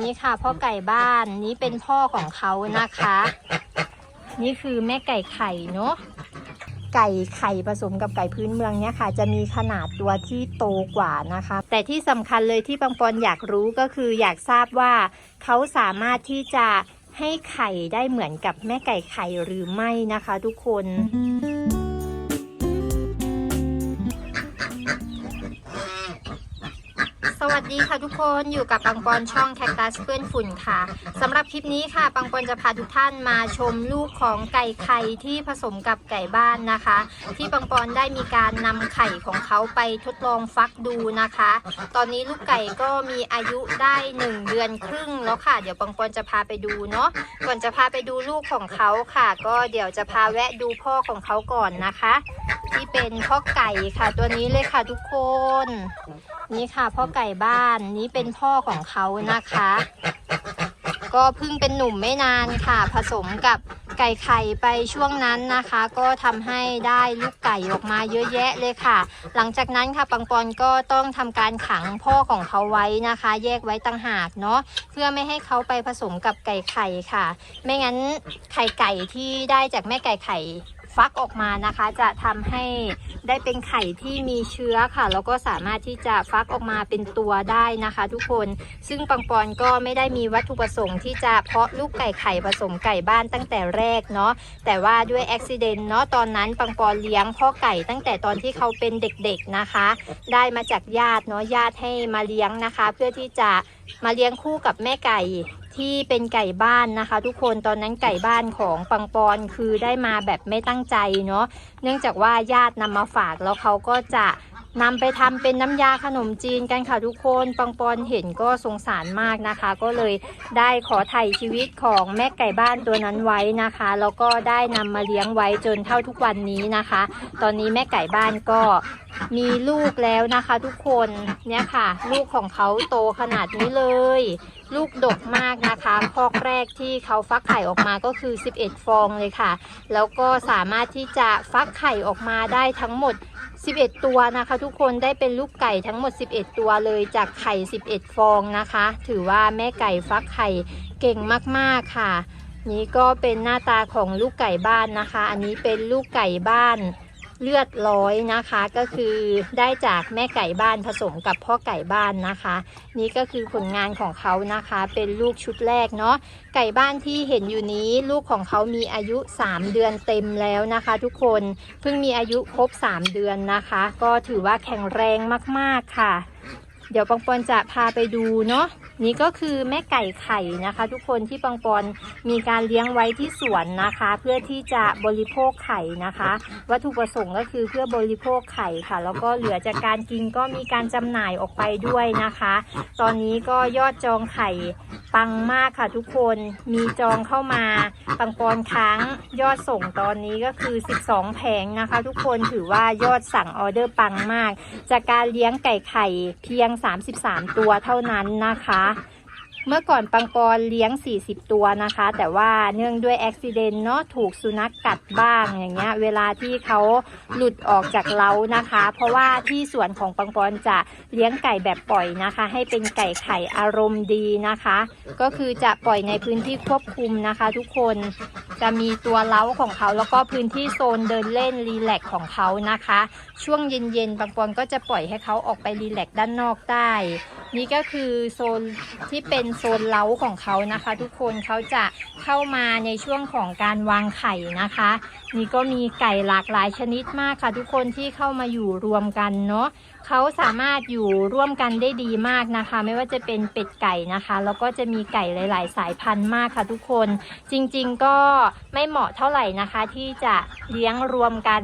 นี่ค่ะพ่อไก่บ้านนี่เป็นพ่อของเขานะคะ นี่คือแม่ไก่ไข่เนาะไก่ไข่ผสมกับไก่พื้นเมืองเนี่ยค่ะ จะมีขนาดตัวที่โตกว่านะคะ แต่ที่สำคัญเลยที่ปังปอนอยากรู้ก็คืออยากทราบว่าเขาสามารถที่จะให้ไข่ได้เหมือนกับแม่ไก่ไข่หรือไม่นะคะ ทุกคน วัสดีค่ะทุกคนอยู่กับปังปอนช่องแคคตัสเพื่อนฝุ่นค่ะสำหรับคลิปนี้ค่ะ ปังปอนจะพาทุกท่านมาชมลูกของไก่ไข่ที่ผสมกับไก่บ้านนะคะ ที่ปังปอนได้มีการนำไข่ของเขาไปทดลองฟักดูนะคะ ตอนนี้ลูกไก่ก็มีอายุได้ 1 เดือนครึ่งแล้วค่ะ เดี๋ยวปังปอนจะพาไปดูเนาะก่อนจะพาไปดูลูกของเขาค่ะ ก็เดี๋ยวจะพาแวะดูพ่อของเขาก่อนนะคะ ที่เป็นพ่อไก่ค่ะตัวนี้เลยค่ะทุกคน นี่ค่ะพ่อไก่บ้านนี่เป็นพ่อของเขานะคะ ก็เพิ่งเป็นหนุ่มไม่นานค่ะ ผสมกับไก่ไข่ไปช่วงนั้นนะคะ ก็ทำให้ได้ลูกไก่ออกมาเยอะแยะเลยค่ะ หลังจากนั้นค่ะปังปอนก็ต้องทำการขังพ่อของเขาไว้นะคะ แยกไว้ต่างหากเนาะเพื่อไม่ให้เขาไปผสมกับไก่ไข่ค่ะ ไม่งั้นไข่ไก่ที่ได้จากแม่ไก่ไข่ ฟักออกมานะคะ จะทำให้ได้เป็นไข่ที่มีเชื้อค่ะ แล้วก็สามารถที่จะฟักออกมาเป็นตัวได้นะคะ ทุกคนซึ่งปังปอนก็ไม่ได้มีวัตถุประสงค์ที่จะเพาะลูกไก่ไข่ผสมไก่บ้านตั้งแต่แรกเนาะแต่ว่าด้วยอุบิเหตุเนาะตอนนั้นปังปอนเลี้ยงพ่อไก่ตั้งแต่ตอนที่เขาเป็นเด็กๆนะคะ ได้มาจากญาติเนาะญาติให้มาเลี้ยงนะคะ เพื่อที่จะมาเลี้ยงคู่กับแม่ไก่ ที่เป็นไก่บ้านนะคะ ทุกคนตอนนั้นไก่บ้านของปังปอนคือได้มาแบบไม่ตั้งใจเนาะเนื่องจากว่าญาตินำมาฝากแล้วเขาก็จะนำไปทำเป็นน้ำยาขนมจีนกันค่ะทุกคนปังปอนเห็นก็สงสารมากนะคะ ก็เลยได้ขอไถ่ชีวิตของแม่ไก่บ้านตัวนั้นไว้นะคะ แล้วก็ได้นำมาเลี้ยงไว้จนเท่าทุกวันนี้นะคะ ตอนนี้แม่ไก่บ้านก็มีลูกแล้วนะคะ ทุกคนเนี่ยค่ะ ลูกของเขาโตขนาดนี้เลย ลูกดกมากนะคะคอกแรกที่เขาฟักไข่ออกมาก็คือ 11 ฟองเลยค่ะ แล้วก็สามารถที่จะฟักไข่ออกมาได้ทั้งหมด 11 ตัวนะคะ ทุกคนได้เป็นลูกไก่ทั้งหมด 11 ตัวเลยจากไข่ 11 ฟองนะคะ ถือว่าแม่ไก่ฟักไข่เก่งมากๆค่ะ นี่ก็เป็นหน้าตาของลูกไก่บ้านนะคะ อันนี้เป็นลูกไก่บ้าน เลือดร้อยนะคะ ก็คือได้จากแม่ไก่บ้านผสมกับพ่อไก่บ้านนะคะ นี่ก็คือผลงานของเขานะคะ เป็นลูกชุดแรกเนาะไก่บ้านที่เห็นอยู่นี้ลูกของเขามีอายุ 3 เดือนเต็มแล้วนะคะ ทุกคนเพิ่งมีอายุครบ 3 เดือนนะคะ ก็ถือว่าแข็งแรงมากๆค่ะ เดี๋ยวปองปอนจะพาไปดูเนาะนี่ก็คือแม่ไก่ไข่นะคะ ทุกคนที่ปองปอนมีการเลี้ยงไว้ที่สวนนะคะ เพื่อที่จะบริโภคไข่นะคะ วัตถุประสงค์ก็คือเพื่อบริโภคไข่ค่ะ แล้วก็เหลือจากการกินก็มีการจำหน่ายออกไปด้วยนะคะ ตอนนี้ก็ยอดจองไข่ ปังมากค่ะทุกคนมีจองเข้ามาปังปอนค้างยอดส่งตอนนี้ก็คือ 12 แผงนะคะ ทุกคนถือว่ายอดสั่งออเดอร์ปังมาก จากการเลี้ยงไก่ไข่เพียง 33 ตัวเท่านั้นนะคะ เมื่อก่อนปังปอนเลี้ยง 40 ตัวนะคะ แต่ว่าเนื่องด้วยอุบิเหตุเนาะถูกสุนัขกกัดบ้างอย่างเงี้ย เวลาที่เขาหลุดออกจากเล้านะคะ เพราะว่าที่สวนของปังปอนจะเลี้ยงไก่แบบปล่อยนะคะ ให้เป็นไก่ไข่อารมณ์ดีนะคะ ก็คือจะปล่อยในพื้นที่ควบคุมนะคะ ทุกคนจะมีตัวเล้าของเขา แล้วก็พื้นที่โซนเดินเล่นรีแลกซ์ของเขานะคะ ช่วงเย็นๆปังปอนก็จะปล่อยให้เขาออกไปรีแลกซ์ด้านนอกได้ นี่ก็คือโซนที่เป็นโซนเล้าของเขานะคะ ทุกคนเขาจะเข้ามาในช่วงของการวางไข่นะคะ นี่ก็มีไก่หลากหลายชนิดมากค่ะ ทุกคนที่เข้ามาอยู่รวมกันเนาะ เขาสามารถอยู่ร่วมกันได้ดีมากนะคะ ไม่ว่าจะเป็นเป็ดไก่นะคะ แล้วก็จะมีไก่หลาย ๆ สายพันธุ์มากค่ะทุกคน จริงๆก็ไม่เหมาะเท่าไหร่นะคะ ที่จะเลี้ยงรวมกัน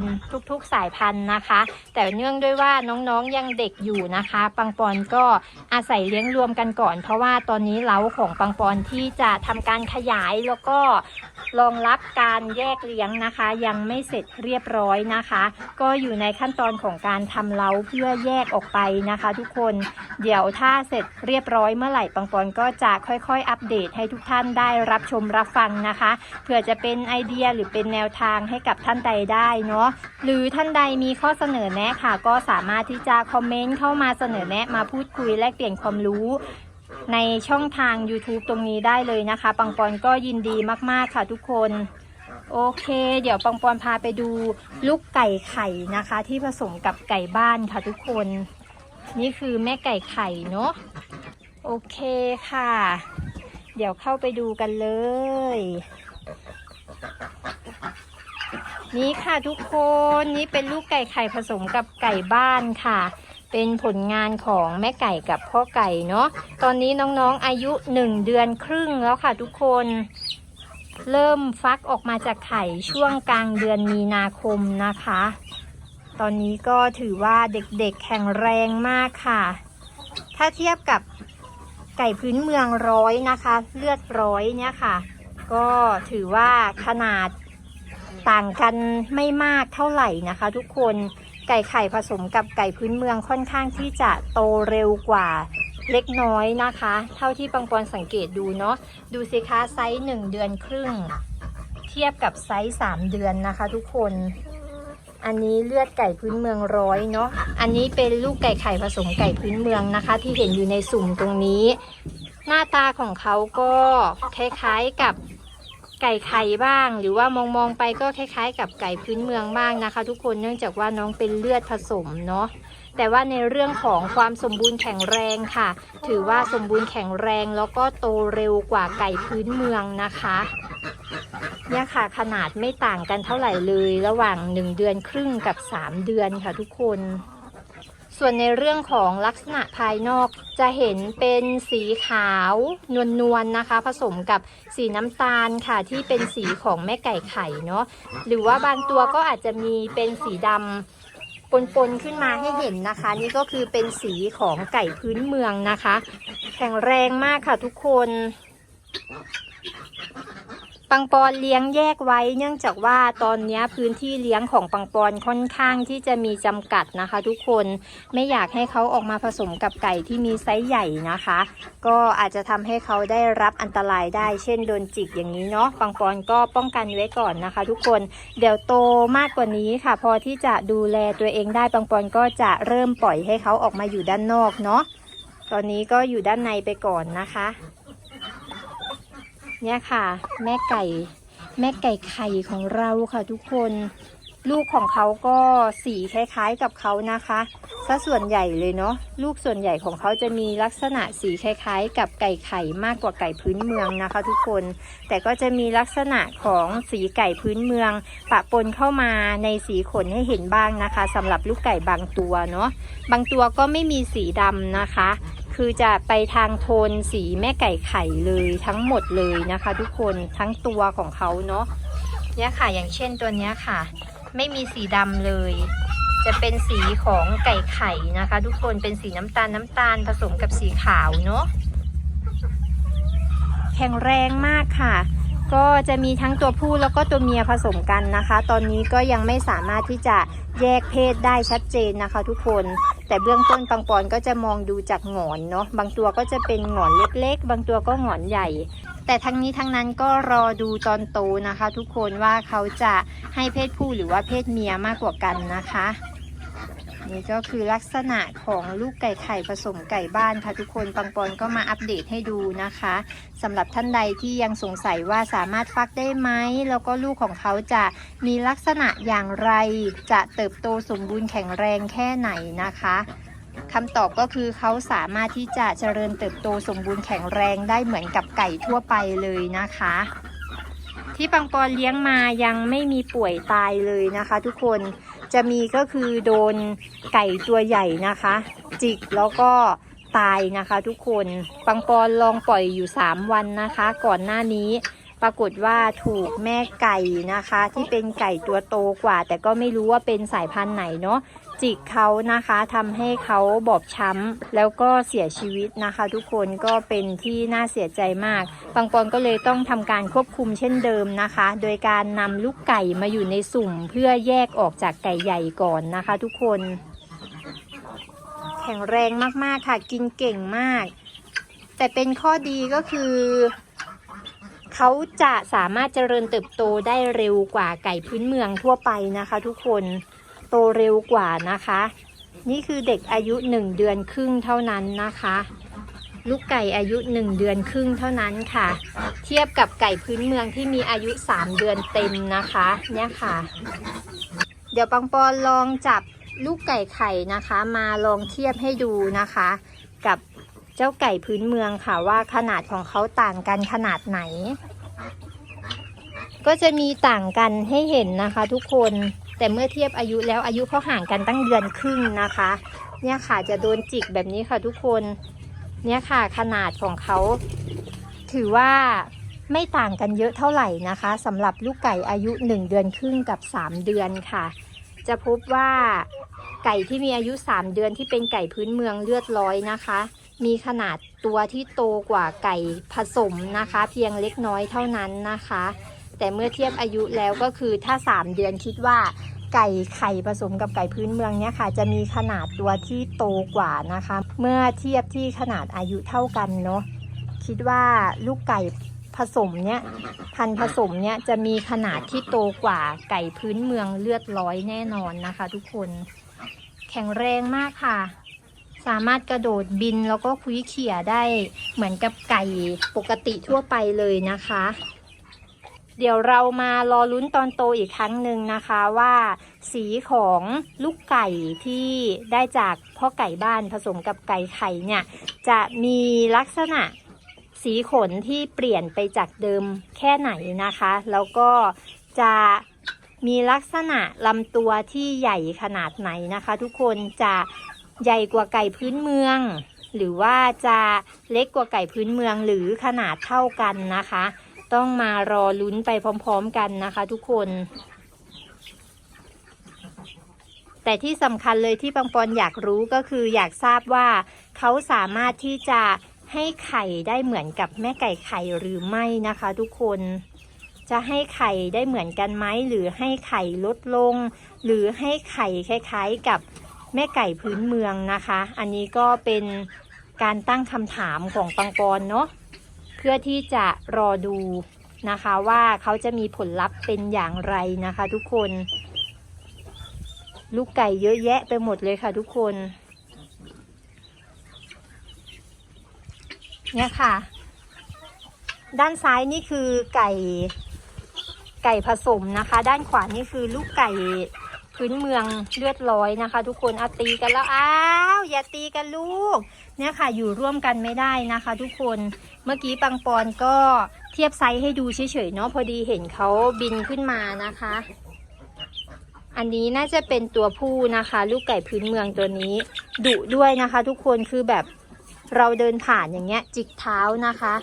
ทุกๆสายพันธุ์นะคะ แต่เนื่องด้วยว่าน้องๆยังเด็กอยู่นะคะ ปังปอนก็อาศัยเลี้ยงรวมกันก่อน เพราะว่าตอนนี้เล้าของปังปอนที่จะทำการขยายแล้วก็รองรับการแยกเลี้ยงนะคะ ยังไม่เสร็จเรียบร้อยนะคะ ก็อยู่ในขั้นตอนของการทำเล้าเพื่อแยแยกออกไปนะคะ ทุกคน เดี๋ยวถ้าเสร็จเรียบร้อยเมื่อไหร่ปังปอนก็จะค่อยๆ อัปเดตให้ทุกท่านได้รับชมรับฟังนะคะเผื่อจะเป็นไอเดียหรือเป็นแนวทางให้กับท่านใดได้เนาะหรือท่านใดมีข้อเสนอแนะค่ะ ก็สามารถที่จะคอมเมนต์เข้ามาเสนอแนะมาพูดคุยแลกเปลี่ยนความรู้ในช่องทาง YouTube ตรงนี้ได้เลยนะคะ ปังปอนก็ยินดีมาก ๆ ค่ะทุกคน โอเค เดี๋ยวปังปอนพาไปดูลูกไก่ไข่นะคะ ที่ผสมกับไก่บ้านค่ะทุกคน นี่คือแม่ไก่ไข่เนาะโอเคค่ะ เดี๋ยวเข้าไปดูกันเลย นี่ค่ะทุกคนนี่เป็นลูกไก่ไข่ผสมกับไก่บ้านค่ะ เป็นผลงานของแม่ไก่กับพ่อไก่เนาะตอนนี้น้องๆอายุหนึ่งเดือนครึ่งแล้วค่ะทุกคน เริ่มฟักออกมาจากไข่ช่วงกลางเดือนมีนาคมนะคะ ตอนนี้ก็ถือว่าเด็กๆแข็งแรงมากค่ะ ถ้าเทียบกับไก่พื้นเมืองร้อยนะคะ เลือดร้อยเนี่ยค่ะ ก็ถือว่าขนาดต่างกันไม่มากเท่าไหร่นะคะ ทุกคนไก่ไข่ผสมกับไก่พื้นเมืองค่อนข้างที่จะโตเร็วกว่า เล็กน้อยนะคะ เท่าที่ปังปอนสังเกตดูเนาะดูสิคะไซส์หนึ่งเดือนครึ่ง เทียบกับไซส์สามเดือนนะคะ ทุกคน อันนี้เลือดไก่พื้นเมืองร้อยเนาะอันนี้เป็นลูกไก่ไข่ผสมไก่พื้นเมืองนะคะ ที่เห็นอยู่ในสุ่มตรงนี้ หน้าตาของเขาก็คล้ายๆกับไก่ไข่บ้าง หรือว่ามองมองๆไปก็คล้ายๆ กับไก่พื้นเมืองบ้างนะคะ ทุกคนเนื่องจากว่าน้องเป็นเลือดผสมเนาะ แต่ว่าในเรื่องของความสมบูรณ์แข็งแรงค่ะ ถือว่าสมบูรณ์แข็งแรงแล้วก็โตเร็วกว่าไก่พื้นเมืองนะคะเนี่ยค่ะขนาดไม่ต่างกันเท่าไหร่เลย ระหว่าง 1 เดือนครึ่งกับ 3 เดือนค่ะทุกคน ส่วนในเรื่องของลักษณะภายนอกจะเห็นเป็นสีขาวนวลนวลๆนะคะ ผสมกับสีน้ำตาลค่ะที่เป็นสีของแม่ไก่ไข่เนาะหรือว่าบางตัวก็อาจจะมีเป็นสีดำ ปนๆขึ้นมาให้เห็นนะคะ นี่ก็คือเป็นสีของไก่พื้นเมืองนะคะ แข็งแรงมากค่ะทุกคน ปังปอนเลี้ยงแยกไว้ เนื่องจากว่าตอนนี้พื้นที่เลี้ยงของปังปอนค่อนข้างที่จะมีจำกัดนะคะ ทุกคนไม่อยากให้เขาออกมาผสมกับไก่ที่มีไซส์ใหญ่นะคะ ก็อาจจะทำให้เขาได้รับอันตรายได้ เช่นโดนจิกอย่างนี้เนาะปังปอนก็ป้องกันไว้ก่อนนะคะ ทุกคนเดี๋ยวโตมากกว่านี้ค่ะ พอที่จะดูแลตัวเองได้ปังปอนก็จะเริ่มปล่อยให้เขาออกมาอยู่ด้านนอกเนาะตอนนี้ก็อยู่ด้านในไปก่อนนะคะ เนี่ยค่ะ แม่ไก่ แม่ไก่ไข่ของเราค่ะทุกคน ลูกของเขาก็สีคล้ายๆกับเขานะคะซะส่วนใหญ่เลยเนาะลูกส่วนใหญ่ของเขาจะมีลักษณะสีคล้ายๆ กับไก่ไข่มากกว่าไก่พื้นเมืองนะคะ ทุกคน แต่ก็จะมีลักษณะของสีไก่พื้นเมือง ปะปนเข้ามาในสีขนให้เห็นบ้างนะคะสำหรับลูกไก่บางตัวเนาะบางตัวก็ไม่มีสีดำนะคะ คือจะไปทางโทนสีแม่ไก่ไข่เลยทั้งหมดเลยนะคะ ทุกคนทั้งตัวของเขาเนาะเนี่ยค่ะอย่างเช่นตัวเนี้ยค่ะ ไม่มีสีดำเลย จะเป็นสีของไก่ไข่นะคะ ทุกคนเป็นสีน้ำตาลน้ำตาลผสมกับสีขาวเนาะแข็งแรงมากค่ะ ก็จะมีทั้งตัวผู้แล้วก็ตัวเมียผสมกันนะคะ ตอนนี้ก็ยังไม่สามารถที่จะแยกเพศได้ชัดเจนนะคะ ทุกคน แต่เบื้องต้นปังปอนก็จะมองดูจากหงอนเนาะบางตัวก็จะเป็นหงอนเล็กๆ บางตัวก็หงอนใหญ่ แต่ทั้งนี้ทั้งนั้นก็รอดูตอนโตนะคะ ทุกคนว่าเขาจะให้เพศผู้หรือว่าเพศเมียมากกว่ากันนะคะ นี่ก็คือลักษณะของลูกไก่ไข่ผสมไก่บ้านค่ะทุกคนปังปอนก็มาอัปเดตให้ดูนะคะสำหรับท่านใดที่ยังสงสัยว่าสามารถฟักได้ไหมแล้วก็ลูกของเขาจะมีลักษณะอย่างไร จะเติบโตสมบูรณ์แข็งแรงแค่ไหนนะคะคำตอบก็คือเขาสามารถที่จะเจริญเติบโตสมบูรณ์แข็งแรงได้เหมือนกับไก่ทั่วไปเลยนะคะที่ปังปอนเลี้ยงมายังไม่มีป่วยตายเลยนะคะ ทุกคน จะมีก็คือโดนไก่ตัวใหญ่นะคะ จิกแล้วก็ตายนะคะ ทุกคนปังปอนลองปล่อยอยู่ 3 วันนะคะ ก่อนหน้านี้ปรากฏว่าถูกแม่ไก่นะคะ ที่เป็นไก่ตัวโตกว่า แต่ก็ไม่รู้ว่าเป็นสายพันธุ์ไหนเนาะ จิกเขานะคะทำให้เขาบอบช้ำแล้วก็เสียชีวิตนะคะ ทุกคนก็เป็นที่น่าเสียใจมากปังปอนก็เลยต้องทำการควบคุมเช่นเดิมนะคะ โดยการนำลูกไก่มาอยู่ในสุ่ม เพื่อแยกออกจากไก่ใหญ่ก่อนนะคะ ทุกคน แข็งแรงมากๆค่ะกินเก่งมาก แต่เป็นข้อดีก็คือเขาจะสามารถเจริญเติบโตได้เร็วกว่าไก่พื้นเมืองทั่วไปนะคะ ทุกคน โตเร็วกว่านะคะ นี่คือเด็กอายุหนึ่งเดือนครึ่งเท่านั้นนะคะ ลูกไก่อายุ 1 เดือนครึ่งเท่านั้นค่ะ เทียบกับไก่พื้นเมืองที่มีอายุ 3 เดือนเต็มนะคะ เนี่ยค่ะ เดี๋ยวปังปอนลองจับลูกไก่ไข่นะคะ มาลองเทียบให้ดูนะคะ กับเจ้าไก่พื้นเมืองค่ะว่าขนาดของเขาต่างกันขนาดไหน ก็จะมีต่างกันให้เห็นนะคะทุกคน แต่เมื่อเทียบอายุแล้วอายุเขาห่างกันตั้งเดือนครึ่งนะคะ เนี่ยค่ะจะโดนจิกแบบนี้ค่ะทุกคน เนี่ยค่ะขนาดของเขา ถือว่าไม่ต่างกันเยอะเท่าไหร่นะคะสำหรับลูกไก่อายุ 1 เดือนครึ่งกับ 3 เดือนค่ะ จะพบว่าไก่ที่มีอายุ 3 เดือนที่เป็นไก่พื้นเมืองเลือดร้อยนะคะ มีขนาดตัวที่โตกว่าไก่ผสมนะคะ เพียงเล็กน้อยเท่านั้นนะคะ แต่เมื่อเทียบอายุแล้วก็คือถ้า 3 เดือนคิดว่าไก่ไข่ผสมกับไก่พื้นเมืองเนี่ยค่ะ จะมีขนาดตัวที่โตกว่านะคะ เมื่อเทียบที่ขนาดอายุเท่ากันเนาะคิดว่าลูกไก่ผสมเนี่ยพันผสมเนี่ยจะมีขนาดที่โตกว่าไก่พื้นเมืองเลือดร้อยแน่นอนนะคะ ทุกคนแข็งแรงมากค่ะ สามารถกระโดดบินแล้วก็คุยเขี่ยได้เหมือนกับไก่ปกติทั่วไปเลยนะคะ เดี๋ยวเรามารอลุ้นตอนโตอีกครั้งหนึ่งนะคะว่า สีของลูกไก่ที่ได้จากพ่อไก่บ้านผสมกับไก่ไข่เนี่ย จะมีลักษณะสีขนที่เปลี่ยนไปจากเดิมแค่ไหนนะคะ แล้วก็จะมีลักษณะลำตัวที่ใหญ่ขนาดไหนนะคะ ทุกคนจะใหญ่กว่าไก่พื้นเมือง หรือว่าจะเล็กกว่าไก่พื้นเมืองหรือขนาดเท่ากันนะคะ ต้องมารอลุ้นไปพร้อมๆกันนะคะ ทุกคน แต่ที่สำคัญเลยที่ปังปอนอยากรู้ก็คืออยากทราบว่าเขาสามารถที่จะให้ไข่ได้เหมือนกับแม่ไก่ไข่หรือไม่นะคะ ทุกคนจะให้ไข่ได้เหมือนกันไหมหรือให้ไข่ลดลง หรือให้ไข่คล้ายๆกับแม่ไก่พื้นเมืองนะคะ อันนี้ก็เป็นการตั้งคำถามของปังปอนเนาะ เพื่อที่จะรอดูนะคะว่าเขาจะมีผลลัพธ์เป็นอย่างไรนะคะ ทุกคน ลูกไก่เยอะแยะไปหมดเลยค่ะ ทุกคน เนี่ยค่ะ ด้านซ้ายนี่คือไก่ไก่ผสมนะคะ ด้านขวานี่คือลูกไก่ พื้นเมืองเลือดร้อยนะคะ ทุกคนเอาตีกันแล้วอ้าวอย่าตีกันลูก เนี่ยค่ะอยู่ร่วมกันไม่ได้นะคะ ทุกคนเมื่อกี้ปังปอนก็เทียบไซส์ให้ดูเฉยๆเนาะพอดีเห็นเขาบินขึ้นมานะคะ อันนี้น่าจะเป็นตัวผู้นะคะ ลูกไก่พื้นเมืองตัวนี้ดุด้วยนะคะ ทุกคนคือแบบเราเดินผ่านอย่างเงี้ย จิกเท้านะคะ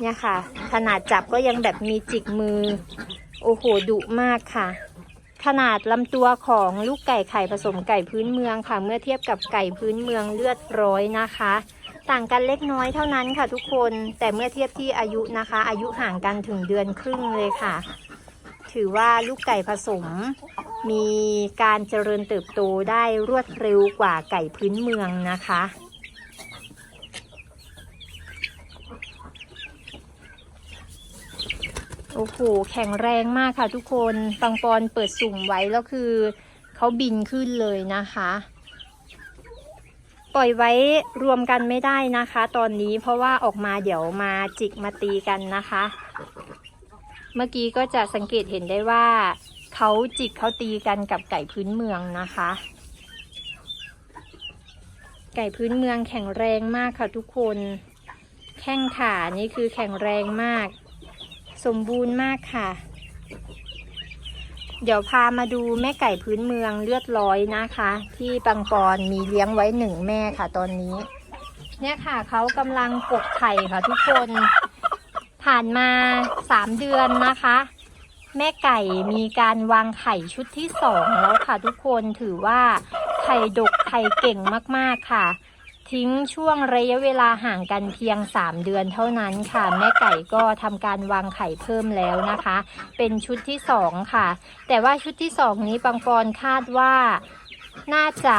เนี่ยค่ะ ขนาดจับก็ยังแบบมีจิกมือ โอ้โหดุมากค่ะ ขนาดลำตัวของลูกไก่ไข่ผสมไก่พื้นเมืองค่ะ เมื่อเทียบกับไก่พื้นเมืองเลือดร้อยนะคะ ต่างกันเล็กน้อยเท่านั้นค่ะทุกคนแต่เมื่อเทียบที่อายุนะคะ อายุห่างกันถึงเดือนครึ่งเลยค่ะ ถือว่าลูกไก่ผสม มีการเจริญเติบโตได้รวดเร็วกว่าไก่พื้นเมืองนะคะ อ้โห แข็งแรงมากค่ะทุกคนปังปอนเปิดสุ่มไว้แล้วคือเขาบินขึ้นเลยนะคะ ปล่อยไว้รวมกันไม่ได้นะคะ ตอนนี้เพราะว่าออกมาเดี๋ยวมาจิกมาตีกันนะคะ เมื่อกี้ก็จะสังเกตเห็นได้ว่าเขาจิกเขาตีกันกับไก่พื้นเมืองนะคะ ไก่พื้นเมืองแข็งแรงมากค่ะทุกคน แข้งขานี่คือแข็งแรงมาก สมบูรณ์มากค่ะ เดี๋ยวพามาดูแม่ไก่พื้นเมืองเลือดร้อยนะคะ ที่ปังปอนมีเลี้ยงไว้หนึ่งแม่ค่ะตอนนี้ เนี่ยค่ะเขากำลังกกไข่ค่ะทุกคนผ่านมาสามเดือนนะคะ แม่ไก่มีการวางไข่ชุดที่สองแล้วค่ะทุกคนถือว่าไข่ดกไข่เก่งมากๆค่ะ ทิ้งช่วงระยะเวลาห่างกันเพียง 3 เดือนเท่านั้นค่ะ แม่ไก่ก็ทำการวางไข่เพิ่มแล้วนะคะ เป็นชุดที่ 2 ค่ะ แต่ว่าชุดที่ 2 นี้ปังปอนคาดว่าน่าจะ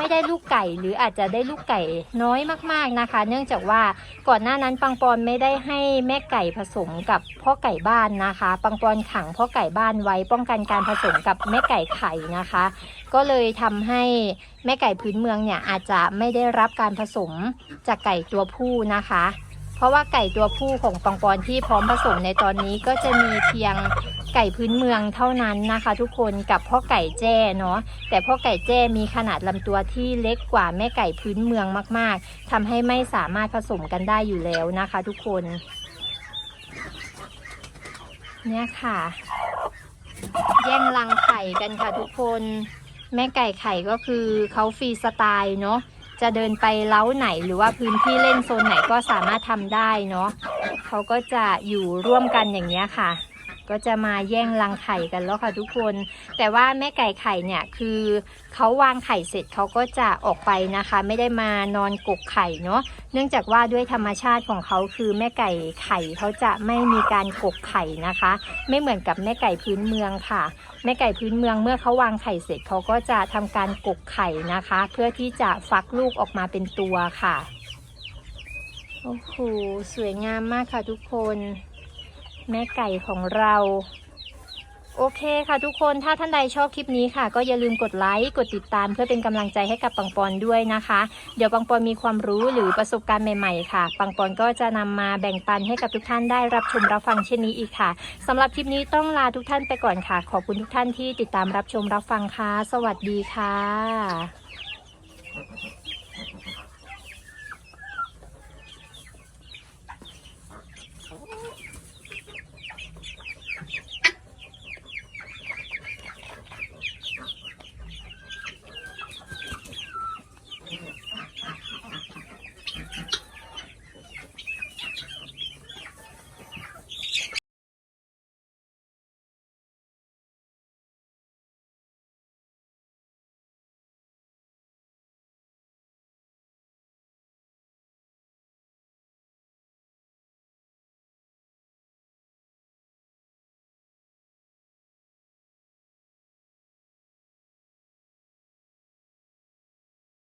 ไม่ได้ลูกไก่หรืออาจจะได้ลูกไก่น้อยมากๆนะคะ เนื่องจากว่าก่อนหน้านั้นปังปอนไม่ได้ให้แม่ไก่ผสมกับพ่อไก่บ้านนะคะ ปังปอนขังพ่อไก่บ้านไว้ป้องกันการผสมกับแม่ไก่ไข่นะคะ ก็เลยทำให้แม่ไก่พื้นเมืองเนี่ยอาจจะไม่ได้รับการผสมจากไก่ตัวผู้นะคะ เพราะว่าไก่ตัวผู้ของปังปอนที่พร้อมผสมในตอนนี้ก็จะมีเพียง ไก่พื้นเมืองเท่านั้นนะคะ ทุกคนกับพ่อไก่แจ้เนาะแต่พ่อไก่แจ้มีขนาดลำตัวที่เล็กกว่าแม่ไก่พื้นเมืองมาก ๆทำให้ไม่สามารถผสมกันได้อยู่แล้วนะคะ ทุกคนเนี่ยค่ะ แย่งรังไข่กันค่ะทุกคน แม่ไก่ไข่ก็คือเขาฟรีสไตล์เนาะจะเดินไปเล้าไหนหรือว่าพื้นที่เล่นโซนไหนก็สามารถทำได้เนาะเขาก็จะอยู่ร่วมกันอย่างเนี้ยค่ะ ก็จะมาแย่งรังไข่กันแล้วค่ะทุกคน แต่ว่าแม่ไก่ไข่เนี่ยคือเขาวางไข่เสร็จเขาก็จะออกไปนะคะ ไม่ได้มานอนกกไข่เนาะเนื่องจากว่าด้วยธรรมชาติของเขาคือแม่ไก่ไข่เขาจะไม่มีการกกไข่นะคะ ไม่เหมือนกับแม่ไก่พื้นเมืองค่ะ แม่ไก่พื้นเมืองเมื่อเขาวางไข่เสร็จเขาก็จะทำการกกไข่นะคะ เพื่อที่จะฟักลูกออกมาเป็นตัวค่ะโอ้โหสวยงามมากค่ะทุกคน แม่ไก่ของเรา โอเคค่ะทุกคนถ้าท่านใดชอบคลิปนี้ค่ะ ก็อย่าลืมกดไลค์กดติดตามเพื่อเป็นกำลังใจให้กับปังปอนด้วยนะคะ เดี๋ยวปังปอนมีความรู้หรือประสบการณ์ใหม่ๆค่ะ ปังปอนก็จะนำมาแบ่งปันให้กับทุกท่านได้รับชมรับฟังเช่นนี้อีกค่ะสำหรับคลิปนี้ต้องลาทุกท่านไปก่อนค่ะ ขอบคุณทุกท่านที่ติดตามรับชมรับฟังค่ะ สวัสดีค่ะ